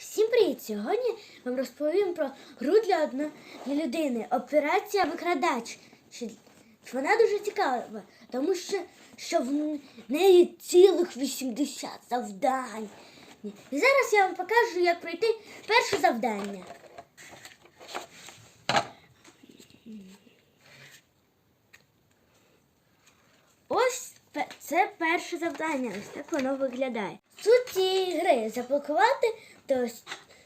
Всім привіт! Сьогодні вам розповім про гру для одної людини. Операція Викрадач. Вона дуже цікава, тому що, що в неї цілих 80 завдань. І зараз я вам покажу, як пройти перше завдання. Ось пе- це перше завдання. Ось так воно виглядає. Суть цієї гри заблокувати до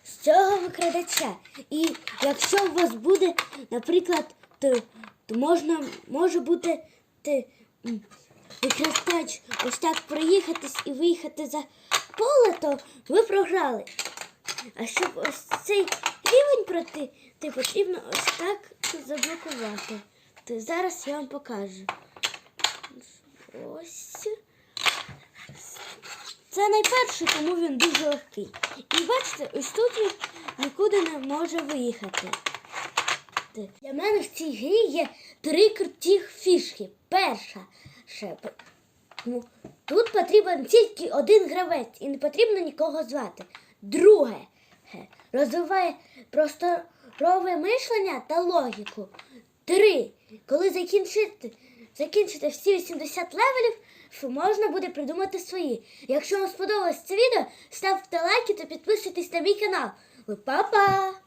з цього викрадача. І якщо у вас буде, наприклад, то, то можна може бути ти, викрадач ось так проїхатись і виїхати за поле, то ви програли. А щоб ось цей рівень пройти, ти потрібно ось так заблокувати. То зараз я вам покажу. Ось. Це найперший, тому він дуже легкий. І бачите, ось тут він нікуди не може виїхати. Для мене в цій грі є три круті фішки. Перша. ну, Тут потрібен тільки один гравець і не потрібно нікого звати. Друге. Розвиває просторове мишлення та логіку. Три. Коли закінчити, закінчити всі 80 левелів, що можна буде придумати свої. Якщо вам сподобалось це відео, ставте лайки та підписуйтесь на мій канал. Па-па!